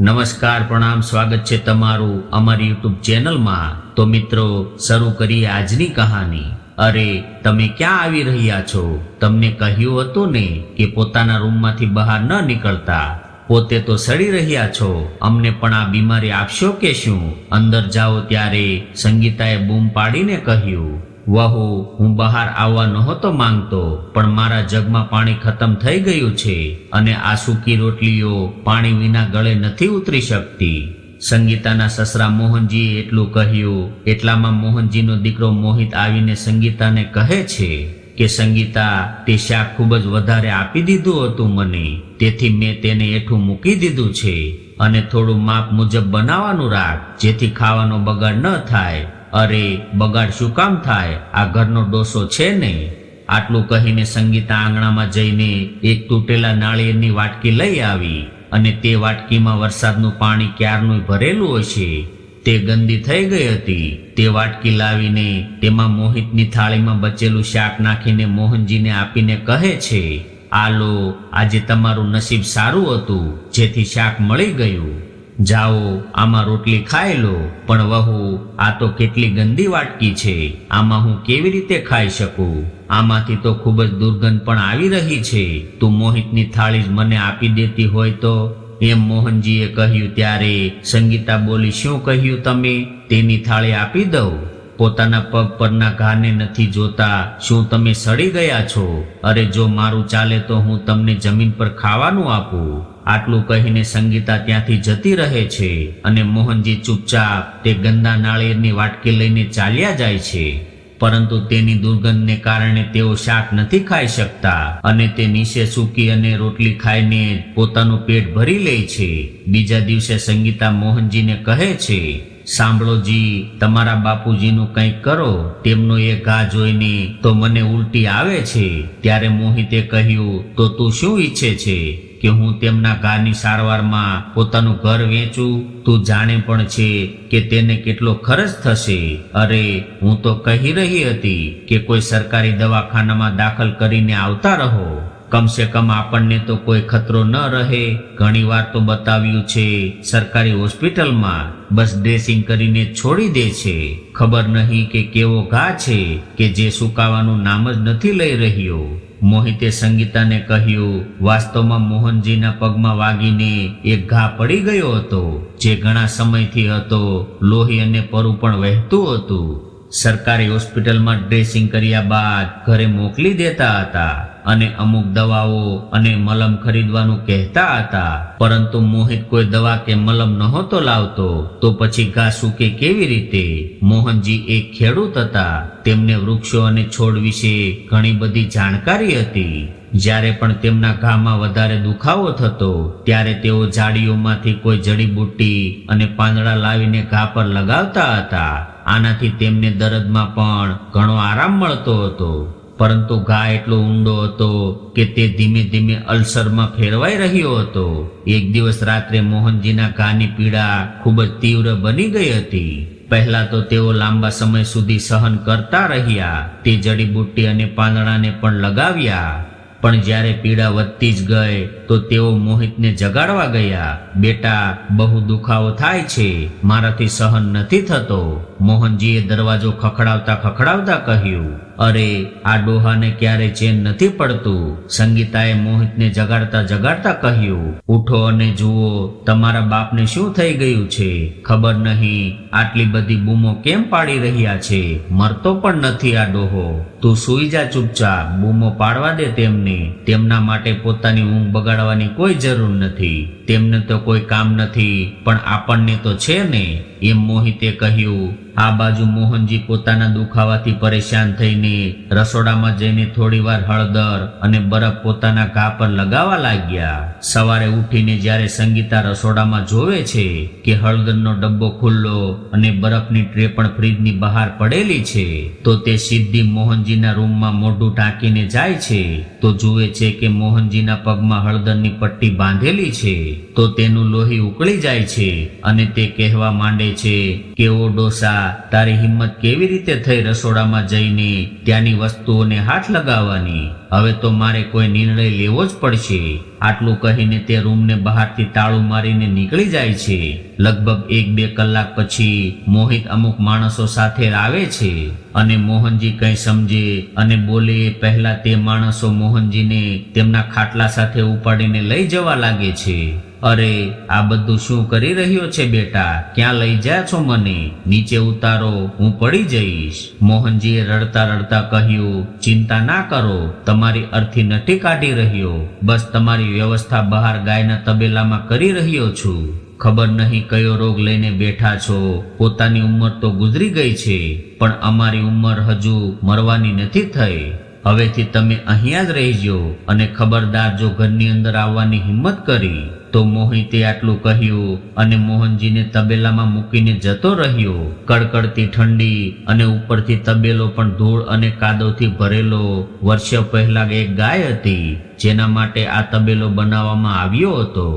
નમસ્કાર, પ્રણામ, સ્વાગત છે તમારું અમારી યુટ્યુબ ચેનલમાં. તો મિત્રો, શરૂ કરીએ આજની કહાની. અરે, તમે ક્યાં આવી રહ્યા છો? તમને કહ્યું હતું ને કે પોતાના રૂમમાંથી બહાર ન નીકળતા. પોતે તો સડી રહ્યા છો. અમને પણ આ બીમારી આપશો કે શું? અંદર જાઓ ત્યારે સંગીતાએ બૂમ પાડીને કહ્યું વહુ, હું બહાર આવવા નહોતો માંગતો, પણ મારા જગમાં પાણી ખતમ થઈ ગયું છે અને આ સૂકી રોટલીઓ પાણી વિના ગળે નથી ઉતરી શકતી. સંગીતાના સસરા મોહનજીએ એટલું કહ્યું, એટલામાં મોહનજીનો દીકરો મોહિત આવીને સંગીતાને કહે છે કે, સંગીતા, તે શાક ખૂબ જ વધારે આપી દીધું હતું મને, તેથી મેં તેને એઠું મૂકી દીધું છે અને થોડું માપ મુજબ બનાવવાનું રાખ, જેથી ખાવાનો બગાડ ન થાય. અરે, બગાડ શું કામ થાય? આ ઘરનો ડોસો છે નહીં. આટલું કહીને સંગીતા આંગણામાં જઈને એક તૂટેલા નાળિયેરની વાટકી લઈ આવી અને તે વાટકીમાં વરસાદનું પાણી ક્યારનું ભરેલું હશે તે ગંદી થઈ ગઈ હતી. તે વાટકી લાવીને તેમાં મોહિતની થાળીમાં બચેલું શાક નાખીને મોહનજીને આપીને કહે છે આ લો આજે તમારું નસીબ સારું હતું, જેથી શાક મળી ગયું. જાઓ, આમાં રોટલી ખાઈ લો, પણ વહુ, આ તો કેટલી ગંદી વાટકી છે, આમાં હું કેવી રીતે ખાઈ શકું? આમાંથી તો ખૂબ જ દુર્ગંધ પણ આવી રહી છે. તું મોહિતની થાળી જ મને આપી દેતી હોય તો? એમ મોહનજીએ કહ્યું ત્યારે સંગીતા બોલી, શું કહ્યું તમે? તેની થાળી આપી દઉં? પોતાના પગ પરના ઘાને નથી જોતા. શું તમે સડી ગયા છો? અરે જો મારું ચાલે તો હું તમને જમીન પર ખાવાનું આપું. આટલું કહીને સંગીતા ત્યાંથી જતી રહે છે અને મોહનજી ચૂપચાપ તે ગંદા નાળિયેરની વાટકી લઈને ચાલ્યા જાય છે. પરંતુ તેની દુર્ગંધને કારણે તેઓ શાક નથી ખાઈ શકતા અને તે નીચે સૂકી અને રોટલી ખાઈને પોતાનું પેટ ભરી લે છે. બીજા દિવસે સંગીતા મોહનજીને કહે છે, સાંભળો જી, તમારા બાપુજીનું કંઈક કરો. તેમનો એ ઘા જોઈને તો મને ઉલટી આવે છે. ત્યારે મોહિતે કહ્યું, તો તું શું ઈચ્છે છે? કે હું તેમના ઘાની સારવારમાં પોતાનું ઘર વેચું, તું જાણે પણ છે કે તેને કેટલો ખર્ચ થશે. અરે, હું તો કહી રહી હતી કે કોઈ સરકારી દવાખાનામાં દાખલ કરીને આવતા રહો. કમસે કમ આપણને તો કોઈ ખતરો ન રહે. ઘણી વાર તો બતાવ્યું છે, સરકારી હોસ્પિટલમાં બસ ડ્રેસિંગ કરીને છોડી દે છે. ખબર નહીં કે કેવો ઘા છે, કે જે સુકાવાનું નામ જ નથી લઈ રહ્યો. મોહિતે સંગીતાને કહ્યું, વાસ્તવમાં મોહનજીના પગમાં વાગીને એક ઘા પડી ગયો હતો, જે ઘણા સમયથી હતો, લોહી અને પરુ પણ વહેતું હતું. સરકારી હોસ્પિટલમાં ડ્રેસિંગ કર્યા બાદ ઘરે મોકલી દેતા હતા. અને અમુક દવાઓ અને મલમ ખરીદવાનું કહેતા હતા. પરંતુ મોહિત કોઈ દવા કે મલમ નહોતો લાવતો, તો પછી ઘા સૂકે કેવી રીતે? મોહનજી એક ખેડૂત હતા. તેમને વૃક્ષો અને છોડ વિશે ઘણી બધી જાણકારી હતી. જ્યારે પણ તેમના ઘામાં વધારે દુખાવો થતો, ત્યારે તેઓ ઝાડીઓમાંથી કોઈ જડીબુટ્ટી અને પાંદડા લાવીને ઘા પર લગાવતા હતા. આનાથી તેમને દર્દમાં પણ ઘણો આરામ મળતો હતો. પરંતુ ઘા એટલો ઊંડો હતો કે તે ધીમે ધીમે અલ્સરમાં ફેરવાઈ રહ્યો હતો. એક દિવસ રાત્રે મોહનજીના ઘાની પીડા ખૂબ જ તીવ્ર બની ગઈ હતી. પહેલા તો તેઓ લાંબા સમય સુધી સહન કરતા રહ્યા, તે જડીબુટ્ટી અને પાંદડાને પણ લગાવ્યા. પણ જ્યારે પીડા વધતી જ ગઈ તો તેઓ મોહિતને જગાડવા ગયા. બેટા, બહુ દુખાવો થાય છે. મારાથી સહન નથી થતો. મોહનજીએ દરવાજો ખખડાવતા ખખડાવતા કહ્યું, અરે, આ ડોહાને ક્યારે ચેન નથી પડતું? સંગીતાએ મોહિતને જગાડતા જગાડતા કહ્યું, ઉઠો અને જુઓ, તમારા બાપને શું થઈ ગયું છે? ખબર નહીં, આટલી બધી બૂમો કેમ પાડી રહ્યા છે? મરતો પણ નથી આ ડોહો. તું સુઈ જા ચૂપચાપ. બૂમો પાડવા દે તેમને. તેમના માટે પોતાની ઊંઘ બગાડવાની કોઈ જરૂર નથી. તેમને તો કોઈ કામ નથી, પણ આપણને તો છે ને, એમ મોહિતે કહ્યું, આ બાજુ મોહનજી પોતાના દુખાવાથી પરેશાન થઈને રસોડામાં જઈને થોડીવાર હળદર અને બરફ પોતાના ઘા પર લગાવવા લાગ્યા. સવારે ઉઠીને જ્યારે સંગીતા રસોડામાં જોવે છે કે હળદરનો ડબ્બો ખુલ્લો અને બરફની ટ્રે પણ ફ્રીજની બહાર પડેલી છે, તો તે સીધી મોહનજીના રૂમમાં મોઢું ઢાંકીને જાય છે, તો જુએ છે કે મોહનજીના પગમાં હળદરની પટ્ટી બાંધેલી છે. તો તેનું લોહી ઉકળી જાય છે અને તે કહેવા માંડે છે કે, ઓ ડોસા, તારી હિંમત કેવી રીતે થઈ રસોડામાં જઈને ત્યાંની વસ્તુઓને હાથ લગાવવાની? હવે તો મારે કોઈ નિર્ણય લેવો જ પડશે. આટલું કહીને તે રૂમને બહારથી તાળું મારીને નીકળી જાય છે. લગભગ એક બે કલાક પછી મોહિત અમુક માણસો સાથે આવે છે અને મોહનજી કંઈ સમજે અને બોલે, પહેલા તે માણસો મોહનજીને તેમના ખાટલા સાથે ઉપાડીને લઈ જવા લાગે છે. અરે, આ બધું શું કરી રહ્યો છે બેટા? ક્યાં લઈ જા છો મને? નીચે ઉતારો, હું પડી જઈશ. મોહનજીએ રડતા રડતા કહ્યું, ચિંતા ના કરો, તમારી અર્થી નથી કાઢી રહ્યો. બસ તમારી વ્યવસ્થા બહાર ગાયના તબેલામાં કરી રહ્યો છું. ખબર નહીં કયો રોગ લઈને બેઠા છો. પોતાની ઉંમર તો ગુજરી ગઈ છે, પણ અમારી ઉંમર હજુ મરવાની નથી થઈ. હવેથી તમે અહીંયા જ રહેજો અને ખબરદાર જો ઘરની અંદર આવવાની હિંમત કરી, તો મોહિતે આટલું કહ્યું અને મોહનજીને તબેલામાં મૂકીને જતો રહ્યો. કડકડતી ઠંડી અને ઉપરથી તબેલો પણ ધૂળ અને કાદવથી ભરેલો. વર્ષો પહેલા એક ગાય હતી, જેના માટે આ તબેલો બનાવવામાં આવ્યો હતો.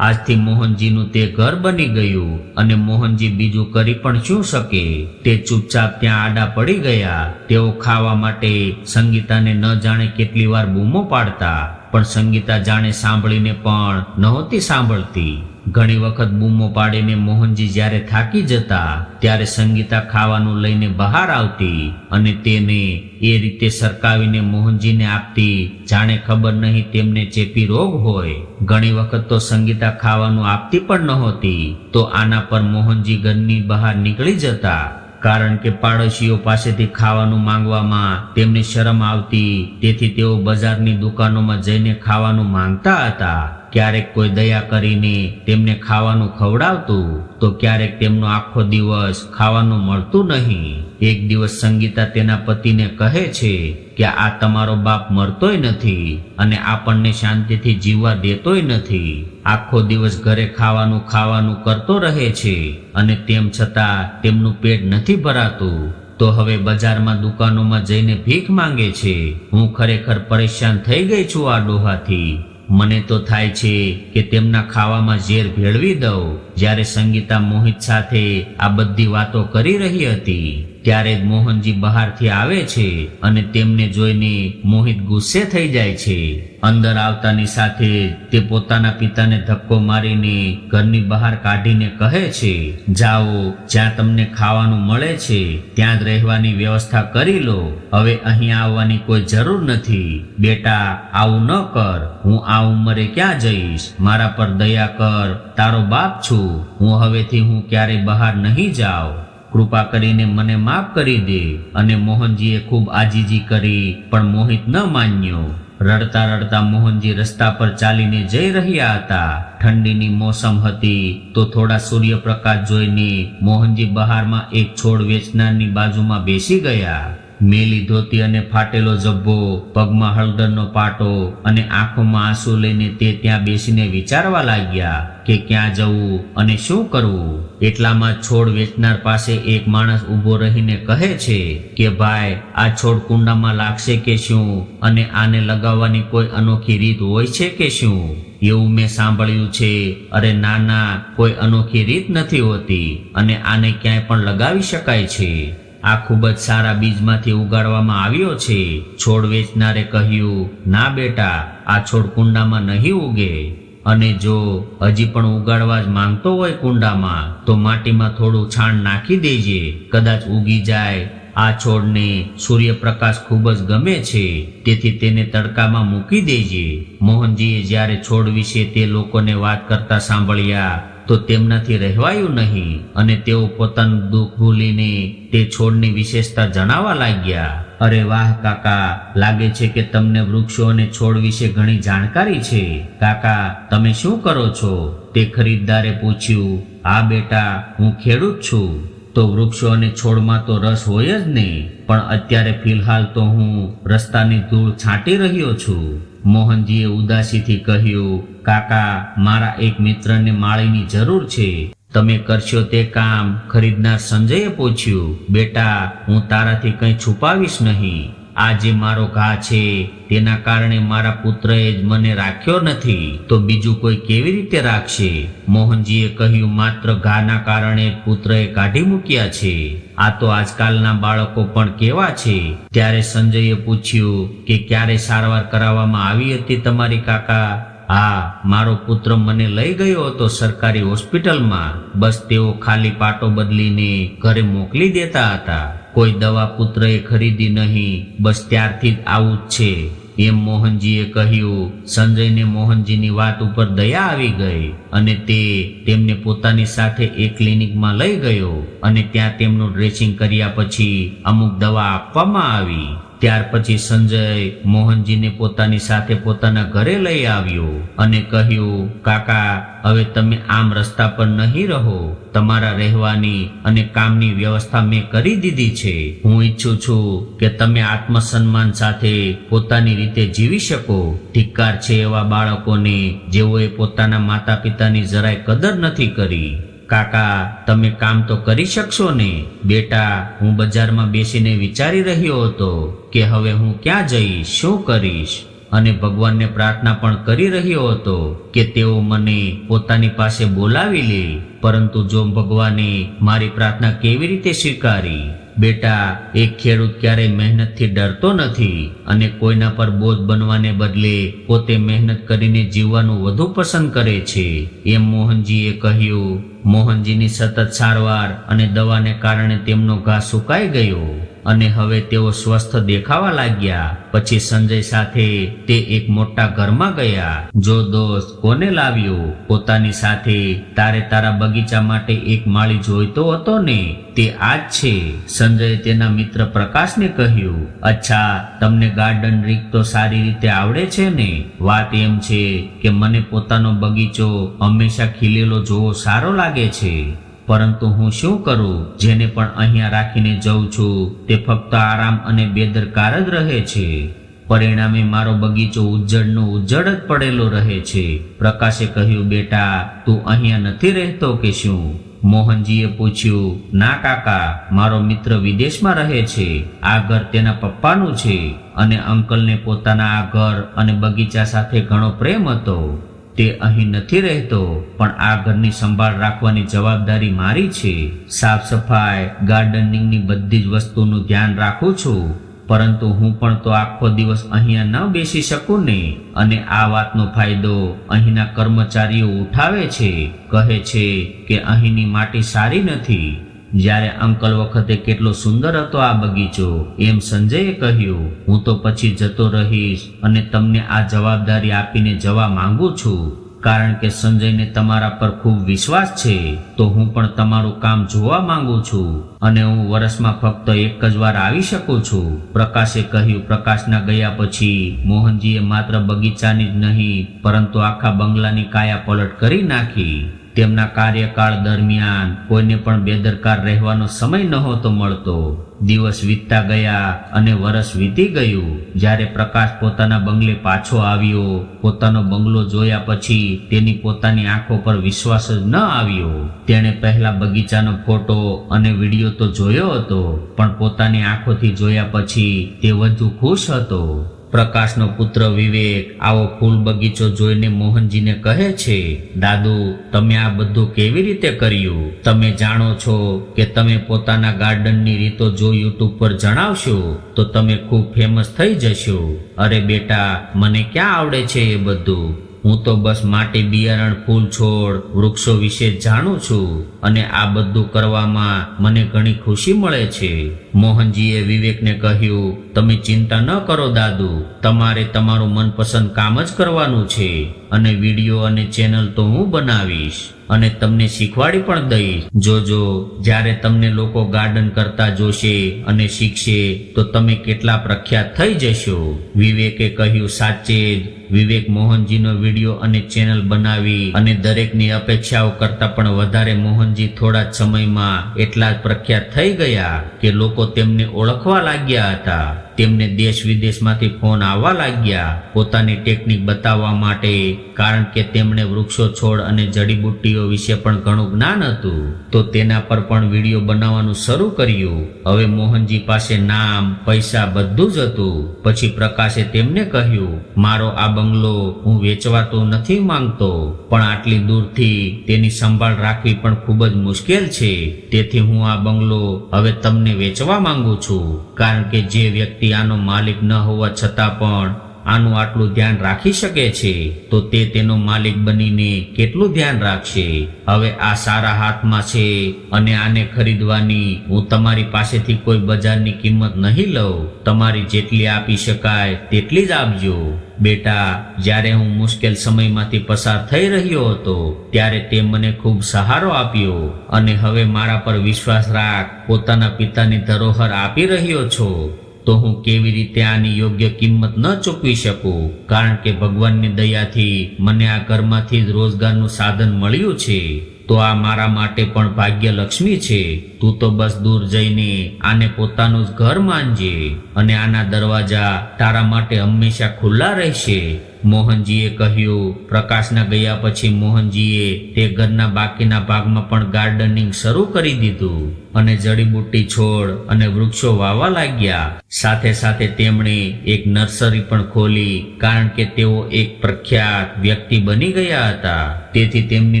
આજથી મોહનજીનું તે ઘર બની ગયું અને મોહનજી બીજું કરી પણ શું શકે? તે ચૂપચાપ ત્યાં આડા પડી ગયા. તેઓ ખાવા માટે સંગીતાને ન જાણે કેટલી વાર બૂમો પાડતા. પણ સંગીતા જાણે સાંભળીને પણ નહોતી સાંભળતી. ઘણી વખત બૂમો પાડીને મોહનજી જ્યારે થાકી જતા, ત્યારે સંગીતા ખાવાનું લઈને બહાર આવતી અને તેને એ રીતે સરકાવીને મોહનજીને આપતી. જાણે ખબર નહીં તેમને ચેપી રોગ હોય. ઘણી વખત તો સંગીતા ખાવાનું આપતી પણ નહોતી. તો આના પર મોહનજી ઘરની બહાર નીકળી જતા. કારણ કે પાડોશીઓ પાસેથી ખાવાનું માંગવામાં તેમને શરમ આવતી. તેથી તેઓ બજારની દુકાનોમાં જઈને ખાવાનું માંગતા હતા. ક્યારેક કોઈ દયા કરીને તેમને ખાવાનું ખવડાવતું, તો ક્યારેક તેમનો આખો દિવસ ખાવાનું મળતું નહીં. એક દિવસ સંગીતા તેના પતિને કહે છે કે આ તમારો બાપ મરતોય નથી અને આપણને શાંતિથી જીવવા દેતોય નથી. આખો દિવસ ઘરે ખાવાનું ખાવાનું કરતો રહે છે અને તેમ છતાં તેમનું પેટ નથી ભરાતું. તો હવે બજારમાં દુકાનોમાં જઈને ભીખ માંગે છે. હું ખરેખર પરેશાન થઈ ગઈ છું આ ડોહાથી. મને તો થાય છે કે તેમના ખાવામાં ઝેર ભેળવી દઉં. જ્યારે સંગીતા મોહિત સાથે આ બધી વાતો કરી રહી હતી. ત્યારે જ મોહનજી બહારથી આવે છે અને તેમને જોઈને મોહિત ગુસ્સે થઈ જાય છે. અંદર આવતાની સાથે તે પોતાના પિતાને ધક્કો મારીને ઘરની બહાર કાઢીને કહે છે, જાઓ, જ્યાં તમને ખાવાનું મળે છે, ત્યાં જ રહેવાની વ્યવસ્થા કરી લો. હવે અહીં આવવાની કોઈ જરૂર નથી. બેટા, આવું ન કર. હું આ ઉંમરે ક્યાં જઈશ? મારા પર દયા કર. તારો બાપ છું. હું હવેથી હું ક્યારેય બહાર નહીં જાઉં. કૃપા કરીને મને માફ કરી દે અને મોહનજીએ ખૂબ આજીજી કરી, પણ મોહિત ન માન્યો. રડતા રડતા મોહનજી રસ્તા પર ચાલીને જઈ રહ્યા હતા. ઠંડીની મોસમ હતી તો થોડા સૂર્યપ્રકાશ જોઈને મોહનજી બહારમાં એક છોડ વેચનારની બાજુમાં બેસી ગયા. મેલી ધોતી અને ફાટેલો જબ્બો પગમાં હળદરનો પાટો અને આંખોમાં આંસુ લઈને તે ત્યાં બેસીને વિચારવા લાગ્યા કે ક્યાં જવું અને શું કરવું. એટલામાં છોડ વેચનાર પાસે એક માણસ ઊભો રહીને કહે છે કે, ભાઈ, આ છોડ કુંડામાં લાગશે કે શું? અને આને લગાવવાની કોઈ અનોખી રીત હોય છે કે શું? એવું મેં સાંભળ્યું છે. અરે ના ના, કોઈ અનોખી રીત નથી હોતી અને આને ક્યાંય પણ લગાવી શકાય છે. આ ખૂબ જ સારા બીજમાંથી ઉગાડવામાં આવ્યો છે. છોડ વેચનારે કહ્યું, ના બેટા, આ છોડ કુંડામાં નહીં ઉગે. અને જો હજી પણ ઉગાડવા જ માંગતો હોય કુંડામાં, તો માટીમાં થોડું છાણ નાખી દેજે. કદાચ ઉગી જાય. આ છોડને સૂર્યપ્રકાશ ખૂબ જ ગમે છે. તેથી તેને તડકામાં મૂકી દેજે. મોહનજીએ જ્યારે છોડ વિશે તે લોકોને વાત કરતા સાંભળ્યા તો તેમનાથી રહેવાયું નહીં અને તેઓ પોતાનું દુઃખ ભૂલીને તે છોડની વિશેષતા જણાવવા લાગ્યા. અરે વાહ, કાકા, લાગે છે કે તમને વૃક્ષો અને છોડ વિશે ઘણી જાણકારી છે. કાકા, તમે શું કરો છો? તે ખરીદદારે પૂછ્યું, હા, બેટા, હું ખેડૂત છું. તો વૃક્ષો અને છોડમાં તો રસ હોય જ નહીં પણ અત્યારે ફિલહાલ તો હું રસ્તાની ધૂળ છાંટી રહ્યો છું. મોહનજીએ ઉદાસીથી કહ્યું કાકા, મારા એક મિત્રને માળીની જરૂર છે. તમે કરશો તે કામ, ખરીદનાર સંજયે પૂછ્યું, બેટા, હું તારાથી કંઈ છુપાવીશ નહીં. આ જે મારો ઘા છે, તેના કારણે મારા પુત્રએ જ મને રાખ્યો નથી. તો બીજું કોઈ કેવી રીતે રાખશે? મોહનજીએ કહ્યું, માત્ર ઘાના કારણે પુત્રએ કાઢી મૂક્યા છે. આ તો આજકાલના બાળકો પણ કેવા છે. ત્યારે સંજયે પૂછ્યું, કે ક્યારે સારવાર કરાવવામાં આવી હતી તમારી કાકા? હા, મારો પુત્ર મને લઈ ગયો હતો સરકારી હોસ્પિટલમાં. બસ તેઓ ખાલી પાટો બદલીને ઘરે મોકલી દેતા હતા. કોઈ દવા પુત્રએ ખરીદી નહીં, બસ ત્યારથી આવું જ છે. એમ મોહનજીએ કહ્યું, સંજયને મોહનજીની વાત ઉપર દયા આવી ગઈ અને તે તેમને પોતાની સાથે એક ક્લિનિકમાં લઈ ગયો અને ત્યાં તેમનું ડ્રેસિંગ કર્યા પછી અમુક દવા આપવામાં આવી. ત્યાર પછી સંજય મોહનજીને પોતાની સાથે પોતાના ઘરે લઈ આવ્યો અને કહ્યું, કાકા, હવે તમે આમ રસ્તા પર નહીં રહો. તમારા રહેવાની અને કામની વ્યવસ્થા મેં કરી દીધી છે. હું ઈચ્છું છું કે તમે આત્મસન્માન સાથે પોતાની રીતે જીવી શકો. ધિક્કાર છે એવા બાળકોને જેઓએ પોતાના માતા પિતાની જરાય કદર નથી કરી. કાકા, તમે કામ તો કરી શકશો ને? બેટા, હું બજારમાં બેસીને વિચારી રહ્યો હતો કે હવે હું ક્યાં જઈશ, શું કરીશ? અને ભગવાનને પ્રાર્થના પણ કરી રહ્યો હતો કે તેઓ મને પોતાની પાસે બોલાવી લે. પરંતુ જો ભગવાને મારી પ્રાર્થના કેવી રીતે સ્વીકારી? બેટા, એક ખેડૂત ક્યારેય મહેનતથી ડરતો નથી અને કોઈના પર બોધ બનવાને બદલે પોતે મહેનત કરીને જીવવાનું વધુ પસંદ કરે છે. એમ મોહનજીએ કહ્યું. મોહનજીની સતત સારવાર અને દવાને કારણે તેમનો ઘા સુકાઈ ગયો. અને હવે તેઓ સ્વસ્થ દેખાવા લાગ્યા. પછી સંજય સાથે તે એક મોટા ઘરમાં ગયા. જો દોસ્ત કોને લાવ્યો? પોતાની સાથે તારે તારા બગીચા માટે એક માળી જોઈતો હતો ને? તે આ જ છે. સંજયે તેના મિત્ર પ્રકાશને કહ્યું, અચ્છા, તમને ગાર્ડન રીત તો સારી રીતે આવડે છે ને? વાત એમ છે કે મને પોતાનો બગીચો હંમેશા ખીલેલો જોવો સારો લાગે છે. પરંતુ હું શું કરું? જેને પણ અહીંયા રાખીને જઉં છું, તે ફક્ત આરામ અને બેદરકાર જ રહે છે. પરિણામે મારો બગીચો ઉજ્જડનો ઉજ્જડ જ પડેલો રહે છે. પ્રકાશે કહ્યું, બેટા, તું અહીંયા નથી રહેતો કે શું? મોહનજીએ પૂછ્યું, ના કાકા, મારો મિત્ર વિદેશમાં રહે છે. આ ઘર તેના પપ્પાનું છે. અને અંકલને પોતાના આ ઘર અને બગીચા સાથે ઘણો પ્રેમ હતો. તે અહીં નથી રહેતો, પણ આ ઘરની સંભાળ રાખવાની જવાબદારી મારી છે. સાફ સફાઈ, ગાર્ડનિંગની બધી જ વસ્તુનું ધ્યાન રાખું છું, પરંતુ હું પણ તો આખો દિવસ અહીંયા ન બેસી શકું ને. અને આ વાતનો ફાયદો અહીંના કર્મચારીઓ ઉઠાવે છે, કહે છે કે અહીંની માટી સારી નથી. જ્યારે અંકલ વખતે કેટલો સુંદર હતો આ બગીચો, એમ સંજયે કહ્યું, હું તો પછી જતો રહીશ અને તમને આ જવાબદારી આપીને જવા માંગુ છું. કારણ કે સંજયને તમારા પર ખૂબ વિશ્વાસ છે, તો હું પણ તમારું કામ જોવા માંગુ છું અને હું વર્ષમાં ફક્ત એક જ વાર આવી શકું છું. પ્રકાશે કહ્યું, પ્રકાશના ગયા પછી મોહનજીએ માત્ર બગીચાની જ નહીં, પરંતુ આખા બંગલાની કાયા પલટ કરી નાખી. તેમના કાર્યકાળ દરમિયાન કોઈને પણ બેદરકાર રહેવાનો સમય નહોતો મળતો. દિવસ વીતતા ગયા અને વર્ષ વીતી ગયું. જ્યારે પ્રકાશ પોતાના બંગલે પાછો આવ્યો, પોતાનો બંગલો જોયા પછી તેની પોતાની આંખો પર વિશ્વાસ જ ન આવ્યો. તેણે પહેલા બગીચાનો ફોટો અને વીડિયો તો જોયો હતો, પણ પોતાની આંખોથી જોયા પછી તે વધુ ખુશ હતો. પ્રકાશનો પુત્ર વિવેક આવો ફૂલ બગીચો જોઈને મોહનજીને કહે છે, દાદુ, તમે આ બધું કેવી રીતે કર્યું? તમે જાણો છો કે તમે પોતાના ગાર્ડનની રીતો જો યુટ્યુબ પર જણાવશો, તો તમે ખૂબ ફેમસ થઈ જશો. અરે બેટા, મને ક્યાં આવડે છે એ બધું? હું તો બસ માટી બિયારણ, ફૂલ છોડ, વૃક્ષો વિશે જાણું છું અને આ બધું કરવામાં મને ઘણી ખુશી મળે છે. મોહનજીએ વિવેકને કહ્યું, તમે ચિંતા ન કરો દાદુ, તમારે તમારું મનપસંદ કામ જ કરવાનું છે અને વીડિયો અને ચેનલ તો હું બનાવીશ. અને તમને શીખવાડી પણ દઈશ. જોજો જ્યારે તમને લોકો ગાર્ડન કરતા જોશે અને શીખશે, તો તમે કેટલા પ્રખ્યાત થઈ જશો. વિવેકે કહ્યું, સાચે જ. વિવેક મોહનજીનો વીડિયો અને ચેનલ બનાવી અને દરેકની અપેક્ષાઓ કરતા પણ વધારે મોહનજી થોડા જ સમયમાં એટલા પ્રખ્યાત થઈ ગયા કે લોકો તેમને ઓળખવા લાગ્યા હતા. તેમને દેશ વિદેશમાંથી ફોન આવવા લાગ્યા. પોતાની ટેકનિક બતાવવા માટે, કારણ કે તેમણે વૃક્ષો છોડ અને જડીબુટ્ટીઓ વિશે પણ ઘણું જ્ઞાન હતું. તો તેના પર પણ વીડિયો બનાવવાનું શરૂ કર્યું. હવે મોહનજી પાસે નામ, પૈસા બધું જ હતું. પછી પ્રકાશે તેમને કહ્યું, મારો આ બંગલો હું વેચવા તો નથી માંગતો, પણ આટલી દૂરથી તેની સંભાળ રાખવી પણ ખૂબ જ મુશ્કેલ છે. તેથી હું આ બંગલો હવે તમને વેચવા માંગુ છું. કારણ કે જે વ્યક્તિ આનો માલિક ન હોવા છતાં પણ આનું આટલું ધ્યાન રાખી શકે છે, તો તે તેનો માલિક બનીને કેટલું ધ્યાન રાખશે? હવે આ સારા હાથમાં છે અને આને ખરીદવાની હું તમારી પાસેથી કોઈ બજારની કિંમત નહીં લઉં. તમારી જેટલી આપી શકાય તેટલી જ આપજો. બેટા, જ્યારે હું મુશ્કેલ સમયમાંથી પસાર થઈ રહ્યો હતો, ત્યારે તે મને ખૂબ સહારો આપ્યો અને હવે મારા પર વિશ્વાસ રાખ. પોતાના પિતાની ધરોહર આપી રહ્યો છો. તો હું કેવી રીતે આની યોગ્ય કિંમત ન ચૂકવી શકું? કારણ કે ભગવાનની દયાથી મને આ ઘરમાંથી જ રોજગારનું સાધન મળ્યું છે. તો આ મારા માટે પણ ભાગ્ય લક્ષ્મી છે. તું તો બસ દૂર જઈને આને પોતાનું ઘર માનજે અને આના દરવાજા તારા માટે હંમેશા ખુલ્લા રહેશે. મોહનજીએ કહ્યું, પ્રકાશના ગયા પછી મોહનજીએ તે ઘરના બાકીના ભાગમાં પણ ગાર્ડનિંગ શરૂ કરી દીધું અને જડીબુટ્ટી છોડ અને વૃક્ષો વાવા લાગ્યા. સાથે સાથે તેમણે એક નર્સરી પણ ખોલી, કારણ કે તેઓ એક પ્રખ્યાત વ્યક્તિ બની ગયા હતા. તેથી તેમની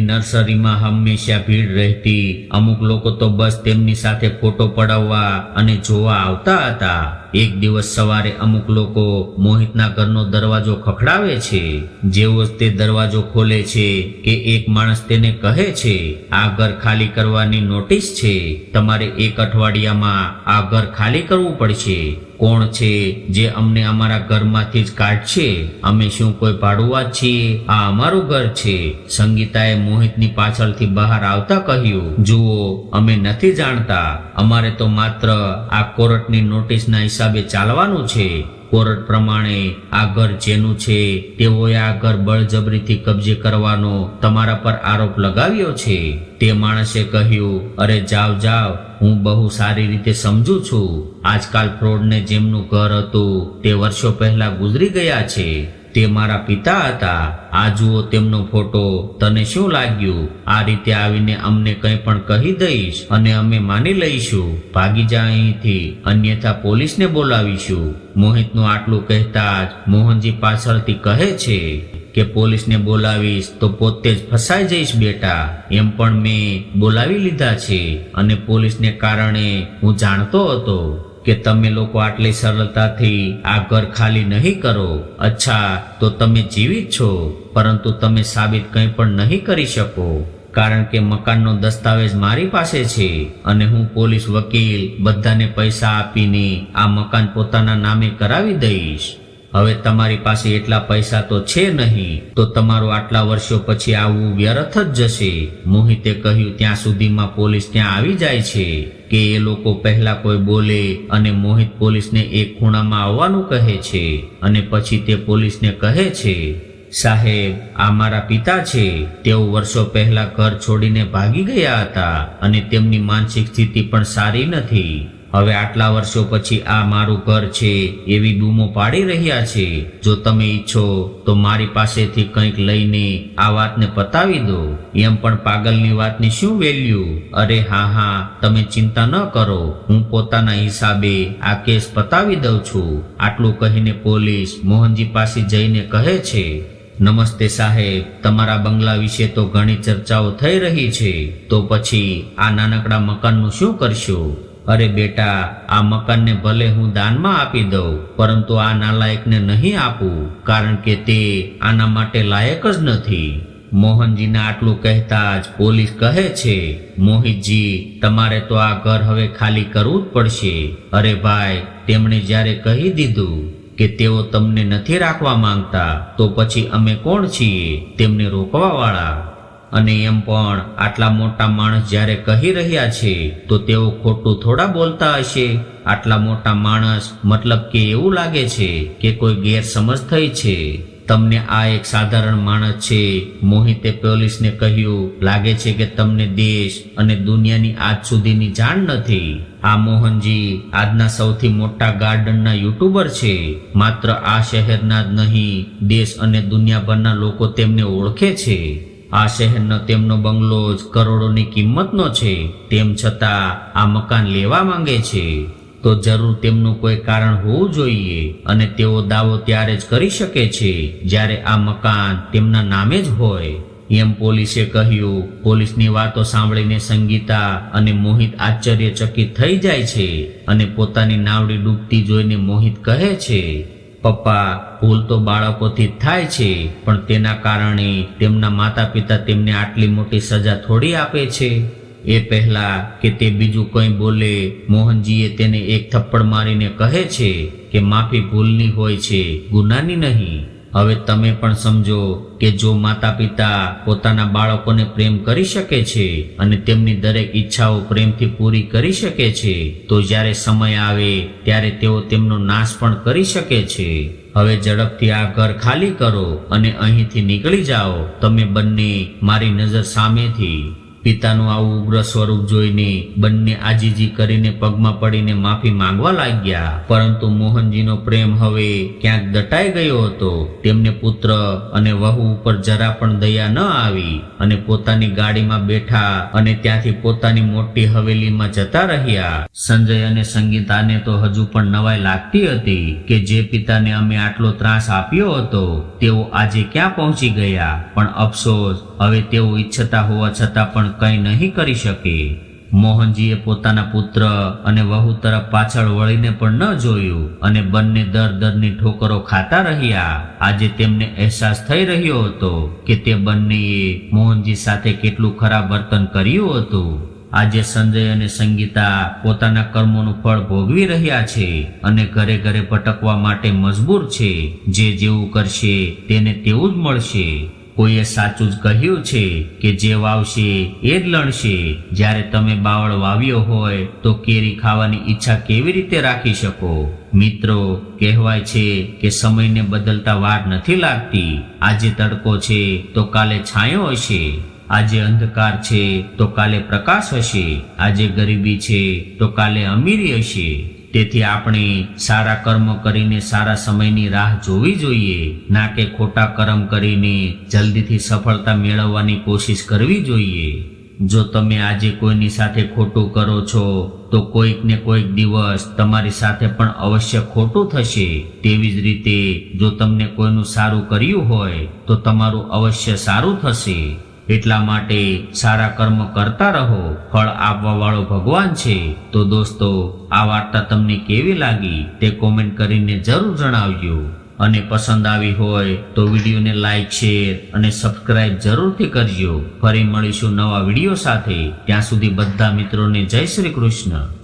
નર્સરીમાં હંમેશા ભીડ રહેતી. અમુક લોકો તો બસ તેમની સાથે ફોટો પડાવવા અને જોવા આવતા હતા. એક દિવસ સવારે અમુક લોકો મોહિતના ઘરનો દરવાજો ખખડાવે છે. જેવો તે દરવાજો ખોલે છે કે એક માણસ તેને કહે છે, આ ઘર ખાલી કરવાની નોટિસ છે. તમારે એક અઠવાડિયામાં આ ઘર ખાલી કરવું પડશે. કોણ છે જે અમને અમારા ઘરમાંથી જ કાઢશે? અમે શું કોઈ ભાડુઆ છીએ? આ અમારું ઘર છે. સંગીતાએ મોહિતની પાછળથી બહાર આવતા કહ્યું, જુઓ, અમે નથી જાણતા. અમારે તો માત્ર આ કોર્ટની નોટિસના હિસાબે ચાલવાનું છે. કોર્ટ પ્રમાણે આ ઘર જેનું છે, તેઓએ આ ઘર બળજબરીથી કબજે કરવાનો તમારા પર આરોપ લગાવ્યો છે. તે માણસે કહ્યું, અરે જાવ જાવ, હું બહુ સારી રીતે સમજુ છું. આજકાલ ફ્રોડને જેમનું ઘર હતું, તે વર્ષો પહેલા ગુજરી ગયા છે. તે મારા પિતા હતા. આ જુઓ તેમનો ફોટો. તને શું લાગ્યું? આ રીતે આવીને અમને કંઈ પણ કહી દઈશ અને અમે માની લઈશું. ભાગી જા અહીંથી. અન્યથા પોલીસને બોલાવીશું. મોહિતનું આટલું કહેતા જ મોહનજી પાછળથી કહે છે કે, પોલીસને બોલાવીશ તો પોતે જ ફસાઈ જઈશ બેટા. એમ પણ મેં બોલાવી લીધા છે અને પોલીસને કારણે હું જાણતો હતો. કે તમે લોકો આટલી સરળતાથી આ ઘર ખાલી નહીં કરો. અચ્છા, તો તમે જીવિત છો, પરંતુ તમે સાબિત કંઈ પણ નહીં કરી શકો. કારણ કે મકાનનો દસ્તાવેજ મારી પાસે છે અને હું પોલીસ વકીલ બધાને પૈસા આપીને આ મકાન પોતાના નામે કરાવી દઈશ. હવે તમારી પાસે એટલા પૈસા તો છે નહીં, તો તમારું આટલા વર્ષો પછી આવવું વ્યર્થ જ જશે. મોહિતે કહ્યું, ત્યાં સુધીમાં પોલીસ ત્યાં આવી જાય છે. કે એ લોકો પહેલા કોઈ બોલે અને મોહિત પોલીસને એક ખૂણામાં આવવાનું કહે છે અને પછી તે પોલીસને કહે છે, સાહેબ, આ મારા પિતા છે. તેઓ વર્ષો પહેલા ઘર છોડીને ભાગી ગયા હતા અને તેમની માનસિક સ્થિતિ પણ સારી નથી. હવે આટલા વર્ષો પછી આ મારું ઘર છે, એવી બૂમો પાડી રહ્યા છે. જો તમે ઈચ્છો તો મારી પાસેથી કંઈક લઈને આ વાતને પતાવી દો. એમ પણ પાગલની વાતની શું વેલ્યુ? અરે હા હા, તમે ચિંતા ન કરો. હું પોતાના હિસાબે આ કેસ પતાવી દઉં છું. આટલું કહીને પોલીસ મોહનજી પાસે જઈને કહે છે, નમસ્તે સાહેબ, તમારા બંગલા વિશે તો ઘણી ચર્ચાઓ થઈ રહી છે. તો પછી આ નાનકડા મકાનનું શું કરશો? અરે બેટા, આ મકાનને ભલે હું દાનમાં આપી દઉં, પરંતુ આ નાલાયકને નહીં આપું, કારણ કે તે આના માટે લાયક જ નથી. મોહનજીને આટલું કહેતા જ પોલીસ કહે છે, મોહિતજી, તમારે તો આ ઘર હવે ખાલી કરવું જ પડશે. અરે ભાઈ, તેમણે જ્યારે કહી દીધું કે તેઓ તમને નથી રાખવા માંગતા, તો પછી અમે કોણ છીએ? તેમને રોકવા વાળા અને એમ પણ આટલા મોટા માણસ જ્યારે કહી રહ્યા છે, તો તેઓ ખોટું થોડા બોલતા હશે. આટલા મોટા માણસ મતલબ કે એવું લાગે છે કે કોઈ ગેરસમજ થઈ છે. તમને આ એક સાધારણ માણસ છે, મોહિતે પોલીસને કહ્યું, લાગે છે કે તમને દેશ અને દુનિયાની આજ સુધીની જાણ નથી. આ મોહનજી, આજના સૌથી મોટા ગાર્ડનના યુટ્યુબર છે. માત્ર આ શહેરના જ નહીં, દેશ અને દુનિયાભરના લોકો તેમને ઓળખે છે. આ શહેરનો તેમનો બંગલો જ કરોડોની કિંમતનો છે. તેમ છતાં આ મકાન લેવા માંગે છે. તો જરૂર તેમનું કોઈ કારણ હોવું જોઈએ અને તેઓ દાવો ત્યારે જ કરી શકે છે જ્યારે આ મકાન તેમના નામે જ હોય. એમ પોલીસે કહ્યું, પોલીસની વાતો સાંભળીને સંગીતા અને મોહિત આશ્ચર્યચકિત થઈ જાય છે અને પોતાની નાવડી ડૂબતી જોઈને મોહિત કહે છે પપ્પા, ભૂલ તો બાળકોથી થાય છે, પણ તેના કારણે તેમના માતા પિતા તેમને આટલી મોટી સજા થોડી આપે છે. એ પહેલા કે તે બીજું કંઈ બોલે, મોહનજીએ તેને એક થપ્પડ મારીને કહે છે કે, માફી ભૂલની હોય છે, ગુનાની નહીં. હવે તમે પણ સમજો કે જો માતા પિતા પોતાના બાળકોને પ્રેમ કરી શકે છે અને તેમની દરેક ઈચ્છાઓ પ્રેમથી પૂરી કરી શકે છે, તો જ્યારે સમય આવે ત્યારે તેઓ તેમનો નાશ પણ કરી શકે છે. હવે ઝડપથી આ ઘર ખાલી કરો અને અહીંથી નીકળી જાઓ. તમે બંને મારી નજર સામેથી પિતાનું આવું ઉગ્ર સ્વરૂપ જોઈને બંને આજીજી કરીને પગમાં પડીને માફી માંગવા લાગ્યા. પરંતુ મોહનજીનો પ્રેમ હવે ક્યાંક દટાઈ ગયો હતો. તેમને પુત્ર અને વહુ ઉપર જરા પણ દયા ન આવી અને પોતાની ગાડીમાં બેઠા અને ત્યાંથી પોતાની મોટી હવેલીમાં જતા રહ્યા. સંજય અને સંગીતાને તો હજુ પણ નવાઈ લાગતી હતી કે જે પિતાને અમે આટલો ત્રાસ આપ્યો હતો, તેઓ આજે ક્યાં પહોંચી ગયા? પણ અફસોસ, હવે તેઓ ઈચ્છતા હોવા છતાં પણ કંઈ નહીં કરી શકે. મોહનજીએ પોતાના પુત્ર અને વહુ તરફ પાછળ વળીને પણ ન જોયું અને બંને દર દરની ઠોકરો ખાતા રહ્યા. આજે તેમને અહેસાસ થઈ રહ્યો હતો કે તે બંનેએ મોહનજી સાથે કેટલું ખરાબ વર્તન કર્યું હતું. આજે સંજય અને સંગીતા પોતાના કર્મોનું ફળ ભોગવી રહ્યા છે અને ઘરે ઘરે ભટકવા માટે મજબૂર છે. જે જેવું કરશે તેને તેવું જ મળશે. કોઈએ સાચું જ કહ્યું છે કે જે વાવશે એ જ લણશે. જ્યારે તમે બાવળ વાવ્યો હોય તો કેરી ખાવાની ઈચ્છા કેવી રીતે રાખી શકો? મિત્રો, કહેવાય છે કે સમયને બદલતા વાર નથી લાગતી. આજે તડકો છે તો કાલે છાંયો હશે. આજે અંધકાર છે તો કાલે પ્રકાશ હશે. આજે ગરીબી છે તો કાલે અમીરી હશે. તેથી આપણે સારા કર્મ કરીને સારા સમયની રાહ જોવી જોઈએ. ના કે ખોટા કર્મ કરીને જલ્દીથી સફળતા મેળવવાની કોશિશ કરવી જોઈએ. જો તમે આજે કોઈની સાથે ખોટું કરો છો, તો કોઈક ને કોઈક દિવસ તમારી સાથે પણ અવશ્ય ખોટું થશે. તેવી જ રીતે જો તમને કોઈનું સારું કર્યું હોય, તો તમારું અવશ્ય સારું થશે. એટલા માટે સારા કર્મ કરતા રહો, ફળ આપવાવાળો ભગવાન છે. તો દોસ્તો, આ વાર્તા તમને કેવી લાગી તે કોમેન્ટ કરીને જરૂર જણાવજો. અને પસંદ આવી હોય તો વિડીયોને લાઈક શેર અને સબસ્ક્રાઇબ જરૂરથી કરજો. ફરી મળીશું નવા વીડિયો સાથે. ત્યાં સુધી બધા મિત્રોને જય શ્રી કૃષ્ણ.